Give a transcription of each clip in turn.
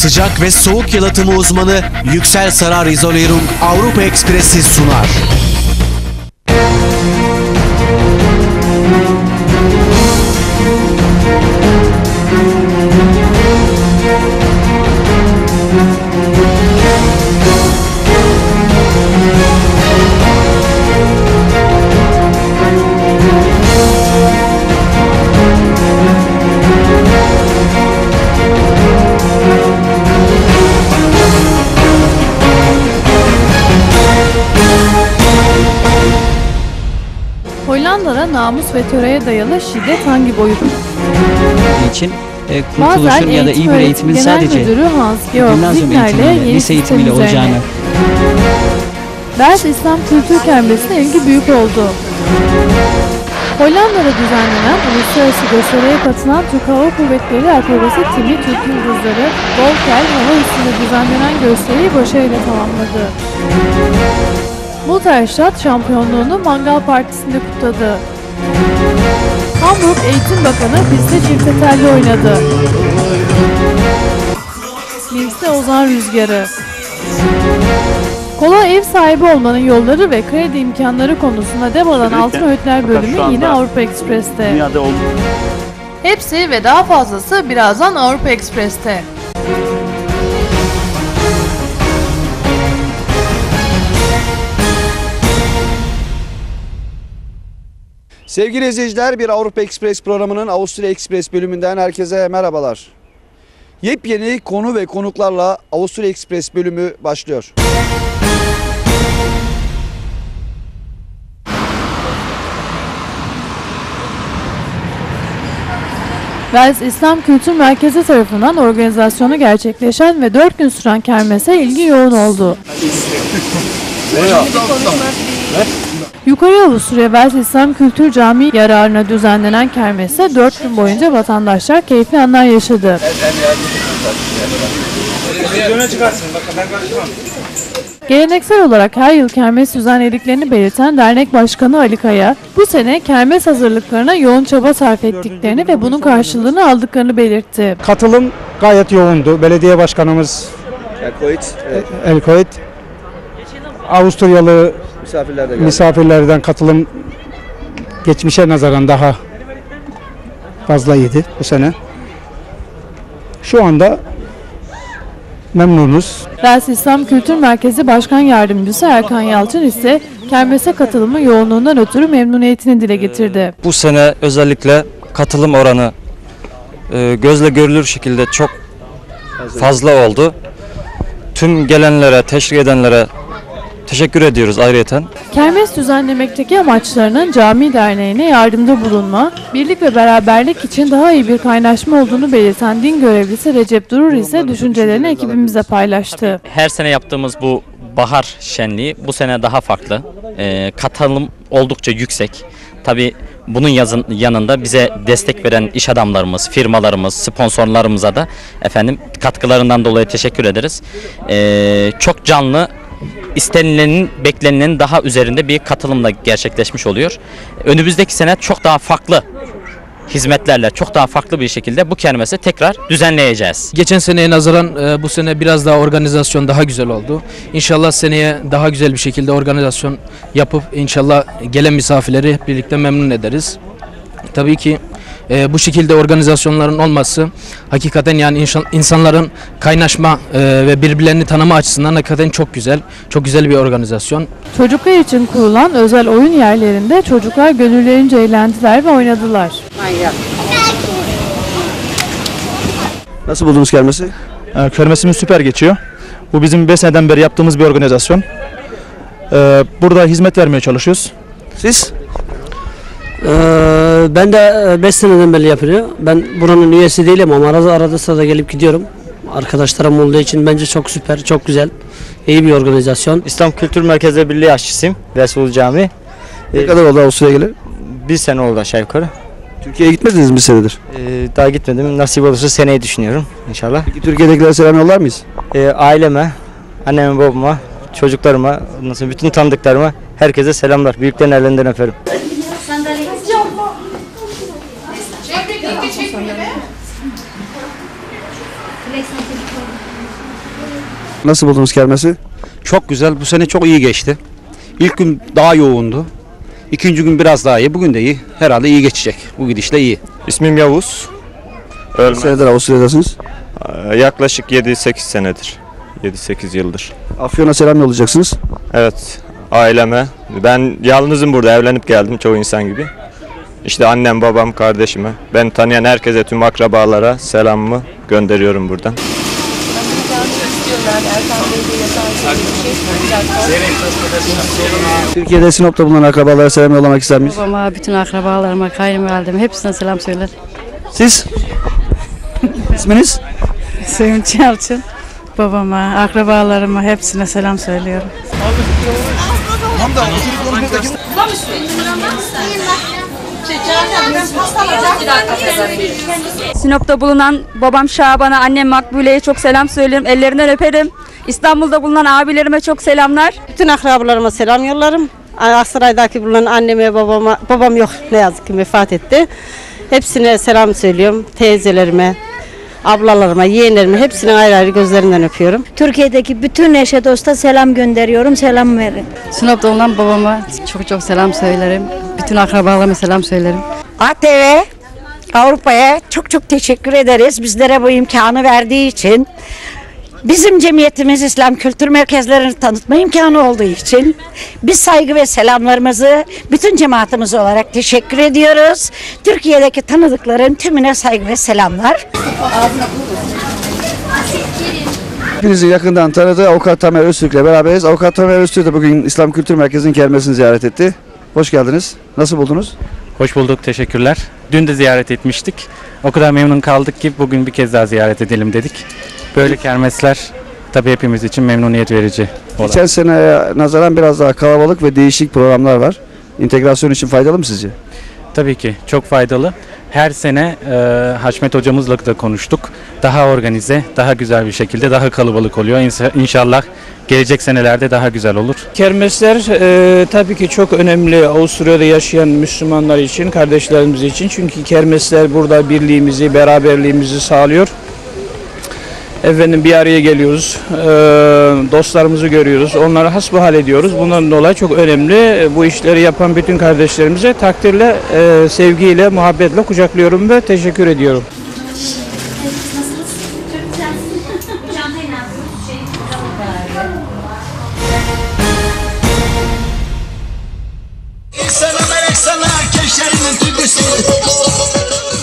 sıcak ve soğuk yalıtımı uzmanı Yüksel Sarar Isolerung Avrupa Ekspresi sunar. Hollanda'da namus ve töreye dayalı şiddet hangi boyut? için e, kurtuluşun ya da iyi bir eğitimin genel sadece müdürü Hans Georg gimnazyum eğitimiyle, lise eğitimiyle olacağını Bers İslam Kültür Kermesi'ne ilgi büyük oldu. Hollanda'da düzenlenen uluslararası gösteriye katılan Türk Hava Kuvvetleri Akrobasi Timi Türk Yıldızları Volkel Hava Üssü'nde düzenlenen gösteriyi başarıyla tamamladı. Mutterstadt şampiyonluğunu Mangal Partisi'nde kutladı. Hamburg Eğitim Bakanı pistte çifte telli oynadı. Linz'de Ozan Rüzgarı. Kolay ev sahibi olmanın yolları ve kredi imkanları konusunda dev alan Altın Öğütler bölümü yine Avrupa Ekspres'te. Hepsi ve daha fazlası birazdan Avrupa Ekspres'te. Sevgili izleyiciler bir Avrupa Express programının Avusturya Express bölümünden herkese merhabalar. Yepyeni konu ve konuklarla Avusturya Express bölümü başlıyor. Vels İslam Kültür Merkezi tarafından organizasyonu gerçekleşen ve 4 gün süren kermese ilgi yoğun oldu. Yukarı Avusturya Vels İslam Kültür Camii yararına düzenlenen kermese 4 gün boyunca vatandaşlar keyifli anlar yaşadı. Geleneksel olarak her yıl kermes düzenlediklerini belirten dernek başkanı Ali Kaya, bu sene kermes hazırlıklarına yoğun çaba sarf ettiklerini ve bunun karşılığını aldıklarını belirtti. Katılım gayet yoğundu. Belediye başkanımız El Koyt, Avusturyalı Misafirler de misafirlerden katılım geçmişe nazaran daha fazlaydı bu sene. Şu anda memnunuz. Vels İslam Kültür Merkezi Başkan Yardımcısı Erkan Yalçın ise kermese katılımı yoğunluğundan ötürü memnuniyetini dile getirdi. bu sene özellikle katılım oranı e, gözle görülür şekilde çok fazla oldu. Tüm gelenlere, teşvik edenlere teşekkür ediyoruz ayrıyeten. Kermes düzenlemekteki amaçlarının cami derneğine yardımda bulunma, birlik ve beraberlik için daha iyi bir kaynaşma olduğunu belirten din görevlisi Recep Durur ise düşüncelerini ekibimize paylaştı. Her sene yaptığımız bu bahar şenliği bu sene daha farklı. Ee, katılım oldukça yüksek. Tabi bunun yazın, yanında bize destek veren iş adamlarımız, firmalarımız, sponsorlarımıza da efendim katkılarından dolayı teşekkür ederiz. Ee, çok canlı istenilenin beklenilenin daha üzerinde bir katılımla gerçekleşmiş oluyor. Önümüzdeki sene çok daha farklı hizmetlerle çok daha farklı bir şekilde bu kermesi tekrar düzenleyeceğiz. Geçen seneye nazaran e, bu sene biraz daha organizasyon daha güzel oldu. İnşallah seneye daha güzel bir şekilde organizasyon yapıp inşallah gelen misafirleri birlikte memnun ederiz. Tabii ki e, bu şekilde organizasyonların olması hakikaten yani inşa- insanların kaynaşma e, ve birbirlerini tanıma açısından hakikaten çok güzel. Çok güzel bir organizasyon. Çocuklar için kurulan özel oyun yerlerinde çocuklar gönüllerince eğlendiler ve oynadılar. Nasıl buldunuz kermesi? Ee, Kermesimiz süper geçiyor. Bu bizim 5 seneden beri yaptığımız bir organizasyon. Ee, Burada hizmet vermeye çalışıyoruz. Siz? Ee, ben de 5 seneden beri yapıyorum. Ben buranın üyesi değilim ama arada arada sırada gelip gidiyorum. Arkadaşlarım olduğu için bence çok süper, çok güzel. İyi bir organizasyon. İslam Kültür Merkezi Birliği aşçısıyım. Resul Camii. Ne kadar oldu Avusturya'ya geleli? Bir sene oldu aşağı yukarı. Türkiye'ye gitmediniz mi bir senedir? Ee, daha gitmedim. Nasip olursa seneyi düşünüyorum inşallah. Peki Türkiye'dekilere selam yollar mıyız? Ee, aileme, anneme, babama, çocuklarıma, sonra bütün tanıdıklarıma herkese selamlar. Büyüklerin ellerinden öperim. Nasıl buldunuz kermesi? Çok güzel. Bu sene çok iyi geçti. İlk gün daha yoğundu. İkinci gün biraz daha iyi. Bugün de iyi. Herhalde iyi geçecek. Bu gidişle iyi. İsmim Yavuz. Kaç senedir Avusturya'dasınız? Ee, Yaklaşık 7-8 senedir. 7-8 yıldır. Afyon'a selam yollayacaksınız. Evet, aileme. Ben yalnızım burada, evlenip geldim çoğu insan gibi. İşte annem, babam, kardeşime, ben tanıyan herkese, tüm akrabalara selamımı gönderiyorum buradan. Türkiye'de Sinop'ta bulunan akrabalara selam yollamak ister miyiz? Babama, bütün akrabalarıma, kayınvalideme hepsine selam söyler. Siz? İsminiz? Sevinç Yalçın. Babama, akrabalarıma hepsine selam söylüyorum. Sinop'ta bulunan babam Şaban'a, annem Makbule'ye çok selam söylüyorum. Ellerinden öperim. İstanbul'da bulunan abilerime çok selamlar. Bütün akrabalarıma selam yollarım. Aksaray'daki bulunan anneme, babama, babam yok ne yazık ki vefat etti. Hepsine selam söylüyorum. Teyzelerime, ablalarıma, yeğenlerime hepsinin ayrı ayrı gözlerinden öpüyorum. Türkiye'deki bütün eşe dosta selam gönderiyorum. Selam verin. Sinop'ta bulunan babama çok çok selam söylerim. Bütün akrabalarıma selam söylerim. ATV Avrupa'ya çok çok teşekkür ederiz bizlere bu imkanı verdiği için. Bizim cemiyetimiz İslam Kültür Merkezlerini tanıtma imkanı olduğu için biz saygı ve selamlarımızı bütün cemaatimiz olarak teşekkür ediyoruz. Türkiye'deki tanıdıkların tümüne saygı ve selamlar. Hepinizi yakından tanıdığı Avukat Tamer Öztürk'le beraberiz. Avukat Tamer Öztürk de bugün İslam Kültür Merkezi'nin kermesini ziyaret etti. Hoş geldiniz. Nasıl buldunuz? Hoş bulduk, teşekkürler. Dün de ziyaret etmiştik. O kadar memnun kaldık ki bugün bir kez daha ziyaret edelim dedik. Böyle kermesler tabii hepimiz için memnuniyet verici. olan. Geçen seneye nazaran biraz daha kalabalık ve değişik programlar var. İntegrasyon için faydalı mı sizce? Tabii ki çok faydalı. Her sene e, Haşmet hocamızla da konuştuk. Daha organize, daha güzel bir şekilde, daha kalabalık oluyor. İnşallah gelecek senelerde daha güzel olur. Kermesler e, tabii ki çok önemli Avusturya'da yaşayan Müslümanlar için, kardeşlerimiz için. Çünkü kermesler burada birliğimizi, beraberliğimizi sağlıyor. Efendim bir araya geliyoruz, e, dostlarımızı görüyoruz, onları hasbihal ediyoruz. Bundan dolayı çok önemli. Bu işleri yapan bütün kardeşlerimize takdirle, e, sevgiyle, muhabbetle kucaklıyorum ve teşekkür ediyorum.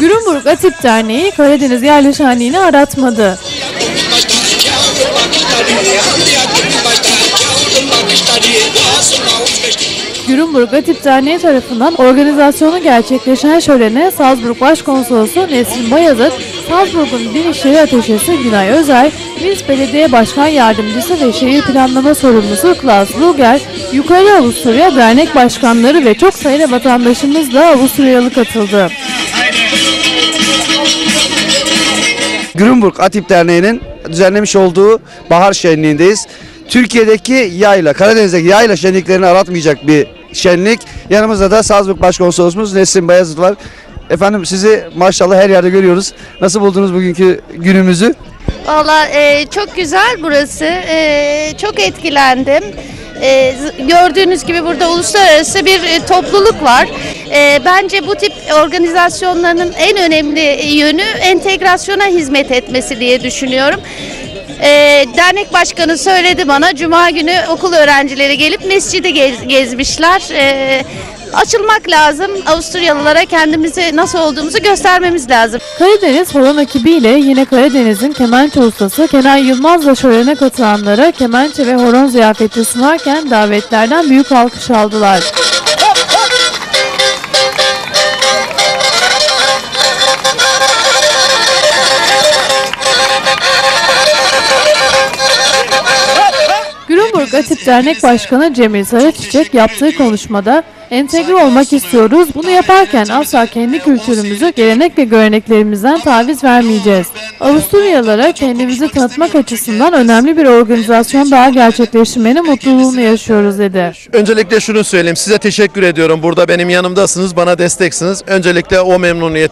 Gürünburg Atip Derneği Karadeniz yerleşenliğini aratmadı. Gürünburg Atip Derneği tarafından organizasyonu gerçekleşen şölene Salzburg Başkonsolosu Nesrin Bayazıt, Salzburg'un Din İşleri Ateşesi Günay Özer, Linz Belediye Başkan Yardımcısı ve Şehir Planlama Sorumlusu Klaus Luger, Yukarı Avusturya Dernek Başkanları ve çok sayıda vatandaşımız da Avusturyalı katıldı. Grünburg Atip Derneği'nin düzenlemiş olduğu bahar şenliğindeyiz. Türkiye'deki yayla, Karadeniz'deki yayla şenliklerini aratmayacak bir şenlik. Yanımızda da Salzburg Başkonsolosumuz Nesrin Bayazıt var. Efendim sizi maşallah her yerde görüyoruz. Nasıl buldunuz bugünkü günümüzü? Valla e, çok güzel burası. E, çok etkilendim. E, gördüğünüz gibi burada uluslararası bir e, topluluk var. E, bence bu tip organizasyonların en önemli yönü entegrasyona hizmet etmesi diye düşünüyorum. E, dernek başkanı söyledi bana Cuma günü okul öğrencileri gelip mescidi gez- gezmişler. E, açılmak lazım. Avusturyalılara kendimizi nasıl olduğumuzu göstermemiz lazım. Karadeniz Horon ekibiyle yine Karadeniz'in kemençe ustası Kenan Yılmaz'la şölene katılanlara kemençe ve horon ziyafeti sunarken davetlerden büyük alkış aldılar. Grünburg Atip Dernek Başkanı Cemil Sarıçiçek yaptığı konuşmada entegre olmak istiyoruz. Bunu yaparken asla kendi kültürümüzü, gelenek ve göreneklerimizden taviz vermeyeceğiz. Avusturyalılara kendimizi tanıtmak açısından önemli bir organizasyon daha gerçekleştirmenin mutluluğunu yaşıyoruz dedi. Öncelikle şunu söyleyeyim. Size teşekkür ediyorum. Burada benim yanımdasınız, bana desteksiniz. Öncelikle o memnuniyetimi